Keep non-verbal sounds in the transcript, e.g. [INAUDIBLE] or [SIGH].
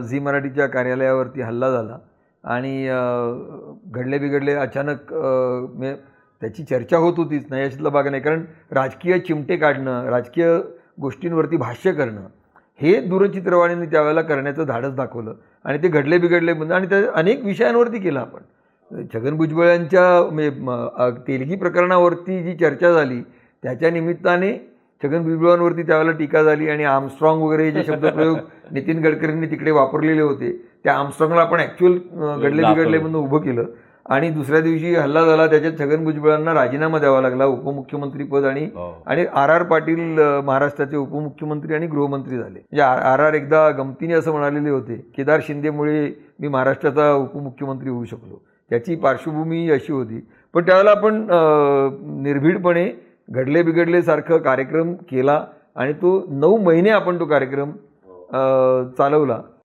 Zee मराठीच्या कार्यालयावरती हल्ला झाला आणि घडले बिघडले अचानक मे त्याची चर्चा होत होतीच नाही याच्यातला भाग नाही कारण राजकीय चिमटे काढणं राजकीय गोष्टींवरती भाष्य करणं हे दूरचित्रवाणीने त्यावेळेला करण्याचं धाडस दाखवलं. आणि ते घडले बिघडले म्हणजे आणि त्या अनेक विषयांवरती केलं आपण. छगन भुजबळ यांच्या म्हणजे तेलगी प्रकरणावरती जी चर्चा झाली त्याच्या निमित्ताने छगन भुजबळांवरती त्यावेळेला टीका झाली आणि आमस्ट्रॉंग वगैरे जे शब्दप्रयोग [LAUGHS] नितीन गडकरींनी तिकडे वापरलेले होते त्या आमस्ट्रॉंगला आपण ॲक्च्युअल घडले बिघडले म्हणून उभं केलं. आणि दुसऱ्या दिवशी हल्ला झाला त्याच्यात छगन भुजबळांना राजीनामा द्यावा लागला उपमुख्यमंत्रीपद आणि हो. आणि आर आर पाटील महाराष्ट्राचे उपमुख्यमंत्री आणि गृहमंत्री झाले. म्हणजे आर आर एकदा गमतीने असं म्हणालेले होते केदार शिंदेमुळे मी महाराष्ट्राचा उपमुख्यमंत्री होऊ शकलो. त्याची पार्श्वभूमी अशी होती. पण त्यावेळेला आपण निर्भीडपणे घडले बिघडले सारखं कार्यक्रम केला आणि तो नऊ महिने आपण तो कार्यक्रम अ, चालवला.